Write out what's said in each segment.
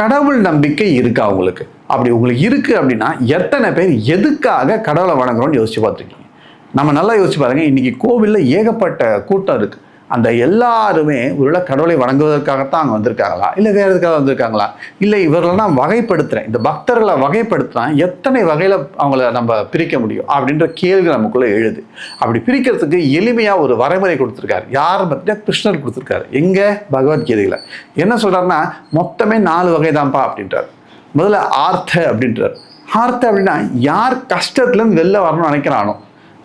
கடவுள் நம்பிக்கை இருக்கா உங்களுக்கு? அப்படி உங்களுக்கு இருக்குது அப்படின்னா எத்தனை பேர் எதுக்காக கடவுளை வணங்குறோன்னு யோசிச்சு பார்த்துருக்கீங்க? நம்ம நல்லா யோசிச்சு பாருங்க இன்றைக்கி கோவிலில் ஏகப்பட்ட கூட்டம் இருக்குது அந்த எல்லாருமே ஒருவேளை கடவுளை வணங்குவதற்காகத்தான் அங்கே வந்திருக்காங்களா? இல்லை வேறு எதுக்காக வந்திருக்காங்களா? இல்லை இவர்களெல்லாம் நான் வகைப்படுத்துகிறேன் இந்த பக்தர்களை வகைப்படுத்தினா எத்தனை வகையில் அவங்கள நம்ம பிரிக்க முடியும்? அப்படின்ற கேள்வி நமக்குள்ளே எழுது. அப்படி பிரிக்கிறதுக்கு எளிமையாக ஒரு வரைமுறை கொடுத்துருக்காரு. யார் பற்றியா கிருஷ்ணர் கொடுத்துருக்காரு. எங்கே? பகவத்கீதையில். என்ன சொல்கிறாருன்னா மொத்தமே நாலு வகை தான்ப்பா அப்படின்றார். முதல்ல ஆர்த்த அப்படின்றார். ஆர்த்த அப்படின்னா யார் கஷ்டத்துலேருந்து வெளில வரணும்னு நினைக்கிறானோ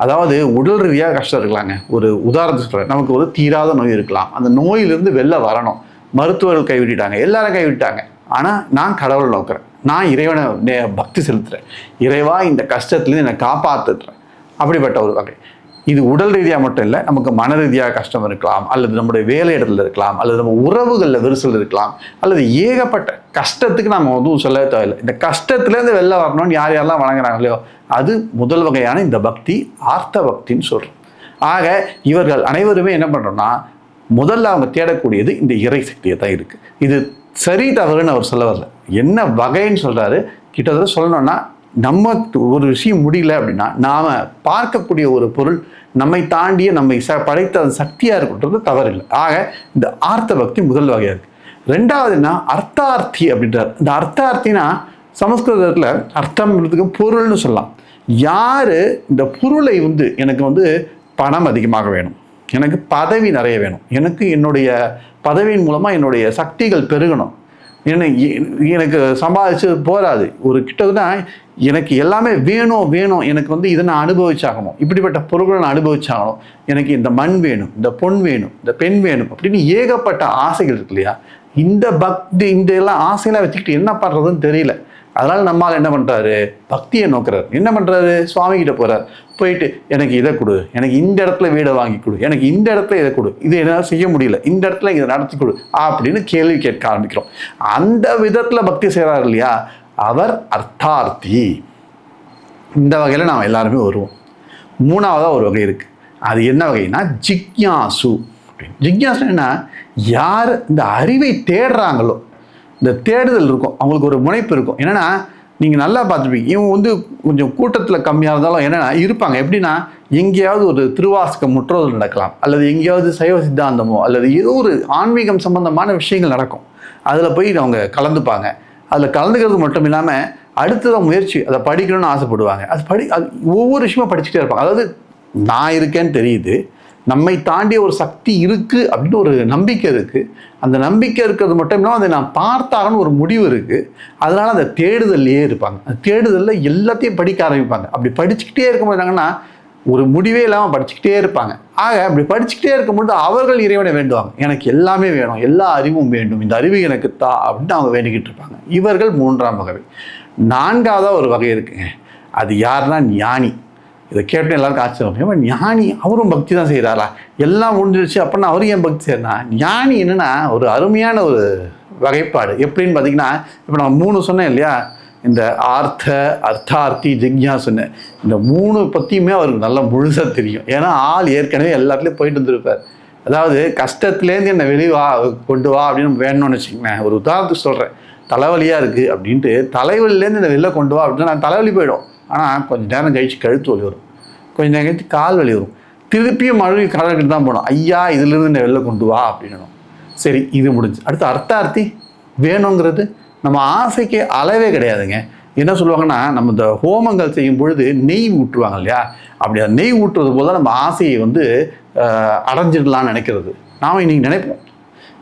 அதாவது உடல் ரீதியாக கஷ்டம் இருக்கலாங்க. ஒரு உதாரணத்துக்கு சொல்கிறேன் நமக்கு ஒரு தீராத நோய் இருக்கலாம். அந்த நோயிலிருந்து வெளில வரணும். மருத்துவர்கள் கைவிட்டுட்டாங்க எல்லாரும் கைவிட்டாங்க ஆனால் நான் கடவுளை நோக்கிறேன். நான் இறைவனை பக்தி செலுத்துகிறேன் இறைவா இந்த கஷ்டத்துலேருந்து என்னை காப்பாற்றுறேன் அப்படிப்பட்ட ஒரு வகை. இது உடல் ரீதியாக மட்டும் இல்லை நமக்கு மன ரீதியாக கஷ்டம் இருக்கலாம் அல்லது நம்முடைய வேலை இடத்துல இருக்கலாம் அல்லது நம்ம உறவுகளில் விரிசல் இருக்கலாம் அல்லது ஏகப்பட்ட கஷ்டத்துக்கு நம்ம எதுவும் சொல்ல தேவையில்லை. இந்த கஷ்டத்துலேருந்து வெளில வரணும்னு யார் யாரெல்லாம் வணங்குறாங்களோ அது முதல் வகையான இந்த பக்தி ஆர்த்த பக்தின்னு சொல்கிறோம் ஆக இவர்கள் அனைவருமே என்ன பண்ணுறோம்னா முதல்ல அவங்க தேடக்கூடியது இந்த இறை சக்தியை தான் இருக்குது இது சரி தவறுன்னு அவர் சொல்ல வரல. என்ன வகைன்னு சொல்கிறாரு கிட்டத்தட்ட சொல்லணும்னா நம்ம ஒரு விஷயம் முடியல அப்படின்னா நாம் பார்க்கக்கூடிய ஒரு பொருள் நம்மை தாண்டிய நம்மை ச படைத்த அந்த சக்தியாக இருக்கட்டும் தவறில்லை. ஆக இந்த ஆர்த்த பக்தி முதல் வகையாக இருக்குது ரெண்டாவதுன்னா அர்த்தார்த்தி அப்படின்றார். இந்த அர்த்தார்த்தினா சமஸ்கிருதத்தில் அர்த்தம்ன்றதுக்கு பொருள்னு சொல்லலாம். யார் இந்த பொருளை வந்து எனக்கு வந்து பணம் அதிகமாக வேணும்? எனக்கு பதவி நிறைய வேணும். எனக்கு என்னுடைய பதவியின் மூலமாக என்னுடைய சக்திகள் பெருகணும். எனக்கு எனக்கு சம்பாதிச்சு போராது ஒரு கிட்டத்தட்ட எனக்கு எல்லாமே வேணும் வேணும். எனக்கு வந்து இதை நான் அனுபவிச்சாகணும். இப்படிப்பட்ட பொருட்களை நான் அனுபவிச்சாகணும். எனக்கு இந்த மண் வேணும் இந்த பொன் வேணும் இந்த பெண் வேணும் அப்படின்னு ஏகப்பட்ட ஆசைகள் இருக்கு இல்லையா? இந்த பக்தி இந்த எல்லாம் ஆசையெல்லாம் வச்சுக்கிட்டு என்ன பண்ணுறதுன்னு தெரியல. அதனால் நம்மால் என்ன பண்ணுறாரு பக்தியை நோக்கிறார். என்ன பண்ணுறாரு சுவாமி கிட்ட போகிறார் போயிட்டு எனக்கு இதை கொடு. எனக்கு இந்த இடத்துல வீடை வாங்கி கொடு. எனக்கு இந்த இடத்துல இதை கொடு. இது என்னால் செய்ய முடியல. இந்த இடத்துல இதை நடத்தி கொடு. அப்படின்னு கேள்வி கேட்க ஆரம்பிக்கிறோம். அந்த விதத்தில் பக்தி செய்கிறார் இல்லையா? அவர் அர்த்தார்த்தி. இந்த வகையில் நாம் எல்லாருமே வருவோம். மூணாவதாக ஒரு வகை இருக்குது அது என்ன வகைனா ஜிக்யாசு. அப்படின்னு ஜிக்யாசு என்ன? யார் இந்த அறிவை தேடுறாங்களோ இந்த தேடுதல் இருக்கும். அவங்களுக்கு ஒரு முனைப்பு இருக்கும். என்னன்னா நீங்கள் நல்லா பார்த்துப்பீங்க. இவங்க வந்து கொஞ்சம் கூட்டத்தில் கம்மியாக இருந்தாலும் என்னென்னா இருப்பாங்க. எப்படின்னா எங்கேயாவது ஒரு திருவாசக முற்றோதல் நடக்கலாம். அல்லது எங்கேயாவது சைவ சித்தாந்தமோ அல்லது ஏதோ ஒரு ஆன்மீகம் சம்பந்தமான விஷயங்கள் நடக்கும். அதில் போய் அவங்க கலந்துப்பாங்க. அதில் கலந்துக்கிறது மட்டும் இல்லாமல் அடுத்ததாக முயற்சி அதை படிக்கணும்னு ஆசைப்படுவாங்க. அது படி அது ஒவ்வொரு விஷயமும் படிச்சுட்டே இருப்பாங்க. அதாவது நான் இருக்கேன்னு தெரியுது. நம்மை தாண்டிய ஒரு சக்தி இருக்குது அப்படின்னு ஒரு நம்பிக்கை இருக்குது அந்த நம்பிக்கை இருக்கிறது மட்டும் இல்லாமல் அதை நான் பார்த்தாகன்னு ஒரு முடிவு இருக்குது அதனால் அந்த தேடுதல்லையே இருப்பாங்க. அந்த தேடுதலில் எல்லாத்தையும் படிக்க ஆரம்பிப்பாங்க. அப்படி படிச்சுக்கிட்டே இருக்கும்போது என்னங்கன்னா ஒரு முடிவே இல்லாமல் படிச்சுக்கிட்டே இருப்பாங்க. ஆக அப்படி படிச்சுக்கிட்டே இருக்கும்போது அவர்கள் இறைவனை வேண்டுவாங்க. எனக்கு எல்லாமே வேணும் எல்லா அறிவும் வேண்டும் இந்த அறிவு எனக்கு தா அப்படின்னு அவங்க வேண்டிக்கிட்டு இருப்பாங்க. இவர்கள் மூன்றாம் வகை. நான்காவதாக ஒரு வகை இருக்குங்க. அது யாருன்னா ஞானி. இதை கேட்டு எல்லாருக்கும் ஆச்சரியம். ஏன் ஞானி அவரும் பக்தி தான் செய்கிறாரா எல்லாம் முடிஞ்சிருச்சு அப்படின்னா அவரும் ஏன் பக்தி செய்யறா ஞானி என்னென்னா ஒரு அருமையான ஒரு வகைப்பாடு. எப்படின்னு பார்த்தீங்கன்னா இப்போ நான் மூணு சொன்னேன் இல்லையா? இந்த ஆர்த்த அர்த்தார்த்தி ஜிக்யாசுன்னு. இந்த மூணு பற்றியுமே அவருக்கு நல்லா முழுசாக தெரியும். ஏன்னா ஆள் ஏற்கனவே எல்லாத்துலேயும் போயிட்டு வந்திருப்பார். அதாவது கஷ்டத்துலேருந்து என்னை வெளியே வா கொண்டு வா அப்படின்னு வேணும்னு வச்சுக்கோங்களேன். ஒரு உதாரணத்துக்கு சொல்கிறேன் தலைவலியாக இருக்குது அப்படின்ட்டு தலைவலிலேருந்து என்னை வெளில கொண்டு வா அப்படின்னா நான் தலைவலி போயிடும். ஆனால் கொஞ்சம் நேரம் கழிச்சு கழுத்து வலி வரும் கொஞ்சம் நேரம் கழித்து கால் வலி வரும் திருப்பியும் மறுபடியும் கடலுக்கு தான் போகணும். ஐயா இதுலேருந்து என்னை வெளில கொண்டு வா அப்படின்னணும். சரி இது முடிஞ்சு. அடுத்து அர்த்தார்த்தி. வேணுங்கிறது நம்ம ஆசைக்கு அளவே கிடையாதுங்க. என்ன சொல்லுவாங்கன்னா நம்ம இந்த ஹோமங்கள் செய்யும் பொழுது நெய் ஊற்றுவாங்க இல்லையா? அப்படி அந்த நெய் ஊற்றுறது போல தான் நம்ம ஆசையை வந்து அஹ், அடைஞ்சிடலாம்னு நினைக்கிறது. நாம் இன்றைக்கி நினைப்போம்.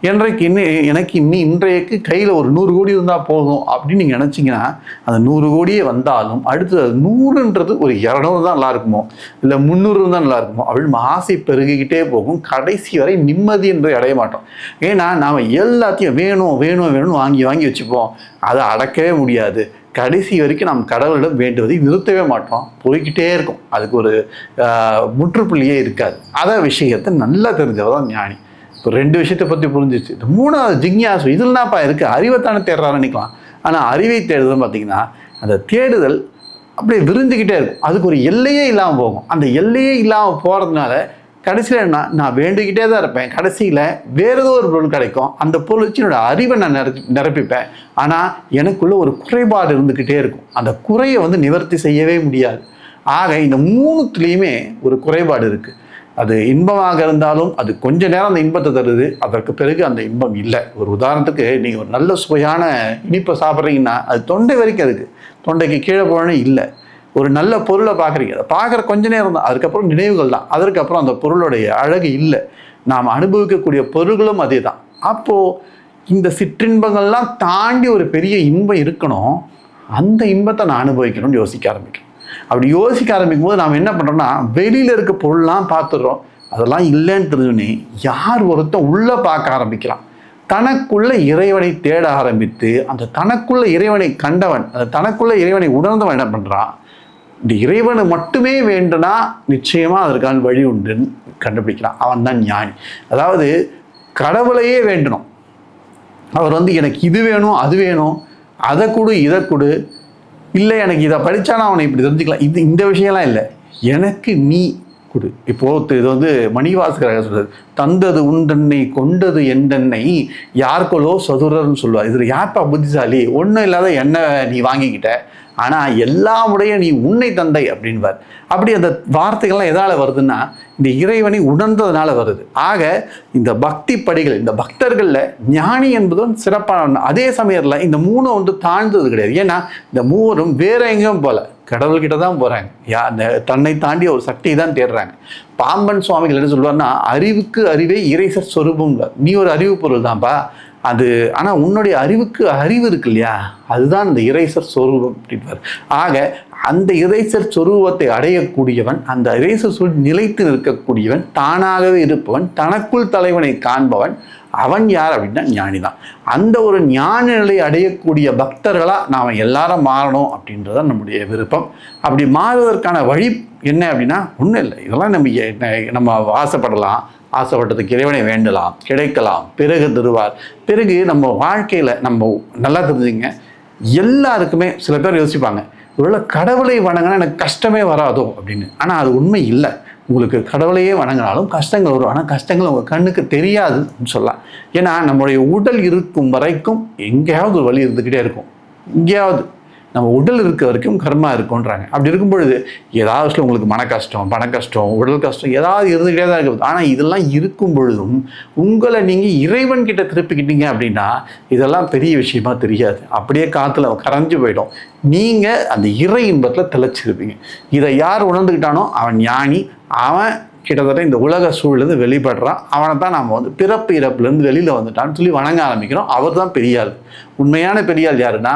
என்றைக்கு இன்னும் எனக்கு இன்னி இன்றைக்கு கையில் ஒரு நூறு கோடி இருந்தால் போதும் அப்படின்னு நீங்கள் நினச்சிங்கன்னா அந்த நூறு கோடியே வந்தாலும் அடுத்து அது நூறுன்றது ஒரு இரநூறு தான் நல்லா இருக்குமோ? இல்லை முந்நூறு தான் நல்லா இருக்குமோ? அப்படின்னு ஆசை பெருகிக்கிட்டே போகும். கடைசி வரை நிம்மதி என்பதை அடைய மாட்டோம். ஏன்னா நாம் எல்லாத்தையும் வேணும் வேணும் வேணும்னு வாங்கி வாங்கி வச்சுப்போம். அதை அடக்கவே முடியாது. கடைசி வரைக்கும் நாம் கடவுளிடம் வேண்டுவதை நிறுத்தவே மாட்டோம். போய்கிட்டே இருக்கும். அதுக்கு ஒரு முற்றுப்புள்ளியே இருக்காது. அதை விஷயத்தை நல்லா தெரிஞ்சவர் தான் ஞானி. இப்போ ரெண்டு விஷயத்தை பற்றி புரிஞ்சிச்சு. இந்த மூணாவது ஜிக்யாசு இதில் என்னப்பா இருக்குது அறிவைத்தானே தேடுறான்னு நினைக்கலாம். ஆனால் அறிவை தேடுதல் பார்த்தீங்கன்னா அந்த தேடுதல் அப்படியே விருந்துக்கிட்டே இருக்கும். அதுக்கு ஒரு எல்லையே இல்லாமல் போகும். அந்த எல்லையே இல்லாமல் போகிறதுனால கடைசியில் என்ன நான் வேண்டிக்கிட்டே தான் இருப்பேன். கடைசியில் வேறு ஏதோ ஒரு பொருள் கிடைக்கும். அந்த பொருள் வச்சு அறிவை நான் நிரப்பி நிரப்பிப்பேன். ஆனால் எனக்குள்ள ஒரு குறைபாடு இருந்துக்கிட்டே இருக்கும். அந்த குறையை வந்து நிவர்த்தி செய்யவே முடியாது. ஆக இந்த மூணுத்துலேயுமே ஒரு குறைபாடு இருக்குது அது இன்பமாக இருந்தாலும் அது கொஞ்ச நேரம் அந்த இன்பத்தை தருது. அதற்கு பிறகு அந்த இன்பம் இல்லை. ஒரு உதாரணத்துக்கு நீங்கள் ஒரு நல்ல சுவையான இனிப்பை சாப்பிட்றீங்கன்னா அது தொண்டை வரைக்கும் இருக்குது தொண்டைக்கு கீழே போகணும் இல்லை. ஒரு நல்ல பொருளை பார்க்குறீங்க. அதை பார்க்குற கொஞ்ச நேரம் தான். அதுக்கப்புறம் நினைவுகள் தான். அதற்கப்புறம் அந்த பொருளுடைய அழகு இல்லை. நாம் அனுபவிக்கக்கூடிய பொருள்களும் அதே தான். அப்போது இந்த சிற்றின்பங்கள்லாம் தாண்டி ஒரு பெரிய இன்பம் இருக்கணும். அந்த இன்பத்தை நான் அனுபவிக்கணும்னு யோசிக்க ஆரம்பிக்கிறேன். அப்படி யோசிக்க ஆரம்பிக்கும் போது நாம் என்ன பண்ணுறோம்னா வெளியில் இருக்க பொருள்லாம் பார்த்துடுறோம். அதெல்லாம் இல்லைன்னு தெரிஞ்சுனே யார் ஒருத்தன் உள்ளே பார்க்க ஆரம்பிக்கலாம். தனக்குள்ள இறைவனை தேட ஆரம்பித்து அந்த தனக்குள்ள இறைவனை கண்டவன் அந்த தனக்குள்ள இறைவனை உணர்ந்தவன் என்ன பண்ணுறான் இந்த இறைவனை மட்டுமே வேண்டுனா நிச்சயமாக அதற்கான வழி உண்டுன்னு கண்டுபிடிக்கிறான் அவன் தான் ஞானி. அதாவது கடவுளையே வேண்டணும். அவர் வந்து எனக்கு இது வேணும் அது வேணும். அதை கொடு இதை கொடு. இல்லை எனக்கு இதை படித்தா நான் அவனை இப்படி தெரிஞ்சுக்கலாம். இது இந்த விஷயம்லாம் இல்லை. எனக்கு நீ கொடு. இப்போ இது வந்து மணிவாசகர் சொல்றது தந்தது உண்டென்னை கொண்டது எந்தென்னை யாருக்கொலோ சதுரர்னு சொல்லுவார். இதில் யார்ப்பா புத்திசாலி? ஒன்றும் இல்லாத எண்ணெய் நீ வாங்கிக்கிட்ட. ஆனால் எல்லாமுடைய நீ உன்னை தந்தை அப்படின்வார் அப்படி அந்த வார்த்தைகள்லாம் எதால் வருதுன்னா இந்த இறைவனை உணர்ந்ததுனால வருது. ஆக இந்த பக்தி படிகள் இந்த பக்தர்களில் ஞானி என்பதும் சிறப்பான அதே சமயத்தில் இந்த மூணு வந்து தாழ்ந்தது கிடையாது. ஏன்னா இந்த மூவரும் வேற எங்கேயும் போல. கடவுள்கிட்ட தான் போகிறாங்க யா தன்னை தாண்டி ஒரு சக்தியை தான் தேடுறாங்க. பாம்பன் சுவாமிகள் என்ன சொல்லுவார்னா அறிவுக்கு அறிவே இறைசர் சொரூபம் நீ ஒரு அறிவு பொருள் தான்ப்பா அது ஆனால் உன்னுடைய அறிவுக்கு அறிவு இருக்கு இல்லையா அதுதான் இந்த இறைசர் சொரூபம் அப்படின்வார் ஆக அந்த இறைசர் சொரூபத்தை அடையக்கூடியவன் அந்த இறைசர் சொல் நிலைத்து நிற்கக்கூடியவன் தானாகவே இருப்பவன் தனக்குள் தலைவனை காண்பவன் அவன் யார் அப்படின்னா ஞானி தான் அந்த ஒரு ஞான நிலை அடையக்கூடிய பக்தர்களாக நாம் எல்லாரும் மாறணும் அப்படின்றதான் நம்முடைய விருப்பம். அப்படி மாறுவதற்கான வழி என்ன அப்படின்னா ஒன்றும் இல்லை. இதெல்லாம் நம்ம நம்ம ஆசைப்படலாம் ஆசைப்பட்டதுக்கு இறைவனை வேண்டலாம் கிடைக்கலாம் பிறகு தருவார். பிறகு நம்ம வாழ்க்கையில் நம்ம நல்லா தெரிஞ்சுங்க. எல்லாருக்குமே சில பேர் யோசிப்பாங்க இவ்வளோ கடவுளை வணங்கினா எனக்கு கஷ்டமே வராதோ? அப்படின்னு. ஆனால் அது உண்மை இல்லை. உங்களுக்கு கடவுளையே வணங்கினாலும் கஷ்டங்கள் வரும். ஆனால் கஷ்டங்கள் உங்கள் கண்ணுக்கு தெரியாது சொல்லலாம். ஏன்னா நம்முடைய உடல் இருக்கும் வரைக்கும் எங்கேயாவது ஒரு வழி இருந்துக்கிட்டே இருக்கும். எங்கேயாவது. நம்ம உடல் இருக்க வரைக்கும் கர்மா இருக்கும்ன்றாங்க. அப்படி இருக்கும் பொழுது ஏதாவது விஷயம் உங்களுக்கு மன கஷ்டம் பண கஷ்டம் உடல் கஷ்டம் ஏதாவது இருந்துகிட்டே தான் இருக்குது. ஆனால் இதெல்லாம் இருக்கும் பொழுதும் உங்களை நீங்கள் இறைவன் கிட்ட திருப்பிக்கிட்டீங்க அப்படின்னா இதெல்லாம் பெரிய விஷயமா தெரியாது. அப்படியே காற்றுல கரைஞ்சு போயிடும். நீங்கள் அந்த இறை இன்பத்தில் திளைச்சிருப்பீங்க. இதை யார் உணர்ந்துக்கிட்டானோ அவன் ஞானி அவன் கிட்டத்தட்ட இந்த உலக சூழலேருந்து வெளிப்படுறான். அவனை தான் நம்ம வந்து பிறப்பு இறப்புலேருந்து வெளியில் வந்துட்டான்னு சொல்லி வணங்க ஆரம்பிக்கிறோம். அவர் தான் பெரியாள். உண்மையான பெரியாள் யாருன்னா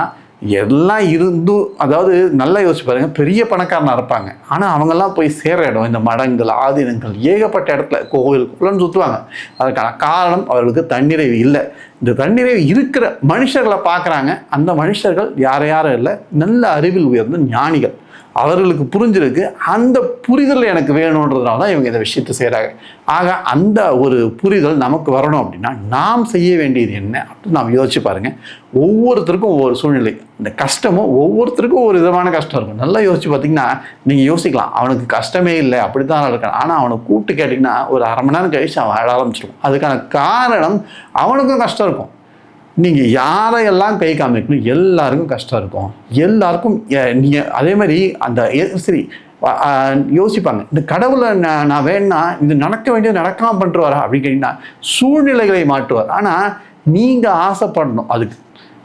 எல்லாம் இருந்தும் அதாவது நல்லா யோசிச்சு பாருங்க பெரிய பணக்காரனாக இருப்பாங்க. ஆனால் அவங்கெல்லாம் போய் சேர இடம் இந்த மடங்கள் ஆதீனங்கள் ஏகப்பட்ட இடத்துல கோவில் சுற்றுவாங்க அதற்கான காரணம் அவர்களுக்கு தன்னிறைவு இல்லை. இந்த தன்னிறைவு இருக்கிற மனுஷர்களை பார்க்குறாங்க. அந்த மனுஷர்கள் யார யாரும் இல்லை. நல்ல அறிவில் உயர்ந்த ஞானிகள். அவர்களுக்கு புரிஞ்சிருக்கு அந்த புரிதல் எனக்கு வேணுன்றதுனால தான் இவங்க இந்த விஷயத்தை செய்கிறாங்க ஆக அந்த ஒரு புரிதல் நமக்கு வரணும் அப்படின்னா நாம் செய்ய வேண்டியது என்ன அப்படின்னு நாம் யோசிச்சு பாருங்க. ஒவ்வொருத்தருக்கும் ஒவ்வொரு சூழ்நிலை. இந்த கஷ்டமும் ஒவ்வொருத்தருக்கும் ஒரு விதமான கஷ்டம் இருக்கும். நல்லா யோசிச்சு பார்த்தீங்கன்னா நீங்கள் யோசிக்கலாம் அவனுக்கு கஷ்டமே இல்லை அப்படி தான் இருக்கான். ஆனால் அவனை கூப்பிட்டு கேட்டிங்கன்னா ஒரு அரை மணி நேரம் கழிச்சு அவன் அழ ஆரம்பிச்சிடும் அதுக்கான காரணம் அவனுக்கும் கஷ்டம் இருக்கும். நீங்கள் யாரையெல்லாம் கை காமிக்கணும்? எல்லாருக்கும் கஷ்டம் இருக்கும். எல்லாருக்கும் நீங்கள் அதே மாதிரி அந்த சரி யோசிப்பாங்க. இந்த கடவுளை நான் நான் வேணா இது நடக்க வேண்டியது நடக்காமல் பண்ணுறாரா அப்படின்னு கேட்டிங்கன்னா சூழ்நிலைகளை மாற்றுவார். ஆனால் நீங்கள் ஆசைப்படணும் அதுக்கு.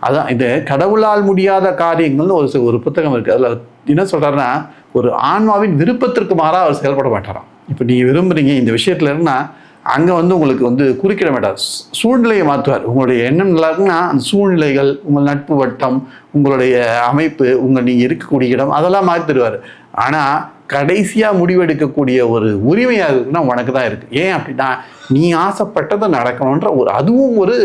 அதான் இது கடவுளால் முடியாத காரியங்கள்னு ஒரு ஒரு புத்தகம் இருக்குது அதில் என்ன சொல்கிறாருன்னா ஒரு ஆன்மாவின் விருப்பத்திற்கு மாறாக அவர் செயல்பட மாட்டாராம். இப்போ நீங்கள் விரும்புகிறீங்க இந்த விஷயத்துல அங்கே வந்து உங்களுக்கு வந்து குறுக்கிட மாட்டார். சூழ்நிலையை மாற்றுவார். உங்களுடைய எண்ணம் நல்லா இருக்குன்னா அந்த சூழ்நிலைகள் உங்கள் நட்பு வட்டம் உங்களுடைய அமைப்பு உங்கள் நீங்கள் இருக்கக்கூடிய இடம் அதெல்லாம் மாற்றிடுவார். ஆனால் கடைசியாக முடிவெடுக்கக்கூடிய ஒரு உரிமையாக இருக்குன்னா உனக்கு தான் இருக்குது ஏன் அப்படின்னா நீ ஆசைப்பட்டதை நடக்கணுன்ற ஒரு அதுவும் ஒரு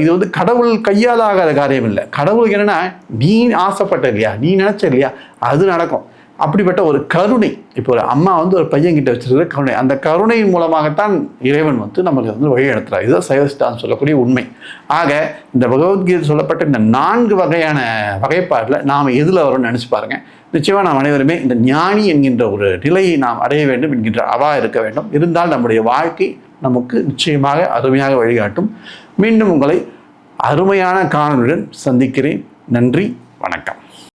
இது வந்து கடவுள் கையால் ஆகாத காரியம் இல்லை. கடவுளுக்கு என்னென்னா நீ ஆசைப்பட்ட இல்லையா? நீ நினச்ச இல்லையா? அது நடக்கும். அப்படிப்பட்ட ஒரு கருணை. இப்போ ஒரு அம்மா வந்து ஒரு பையன் கிட்ட வச்சிருக்கிற கருணை. அந்த கருணையின் மூலமாகத்தான் இறைவன் வந்து நம்மளுக்கு வந்து வழி நடத்துறார். இதுதான் சைவஸ்தான் சொல்லக்கூடிய உண்மை. ஆக இந்த பகவத்கீதை சொல்லப்பட்ட இந்த நான்கு வகையான வகைப்பாட்டில் நாம் எதில் வரோம்னு நினச்சி பாருங்க. நிச்சயமாக நாம் அனைவருமே இந்த ஞானி என்கின்ற ஒரு நிலையை நாம் அடைய வேண்டும் என்கின்ற அவா இருக்க வேண்டும். இருந்தால் நம்முடைய வாழ்க்கை நமக்கு நிச்சயமாக அருமையாக வழிகாட்டும். மீண்டும் உங்களை அருமையான காணொலியுடன் சந்திக்கிறேன். நன்றி வணக்கம்.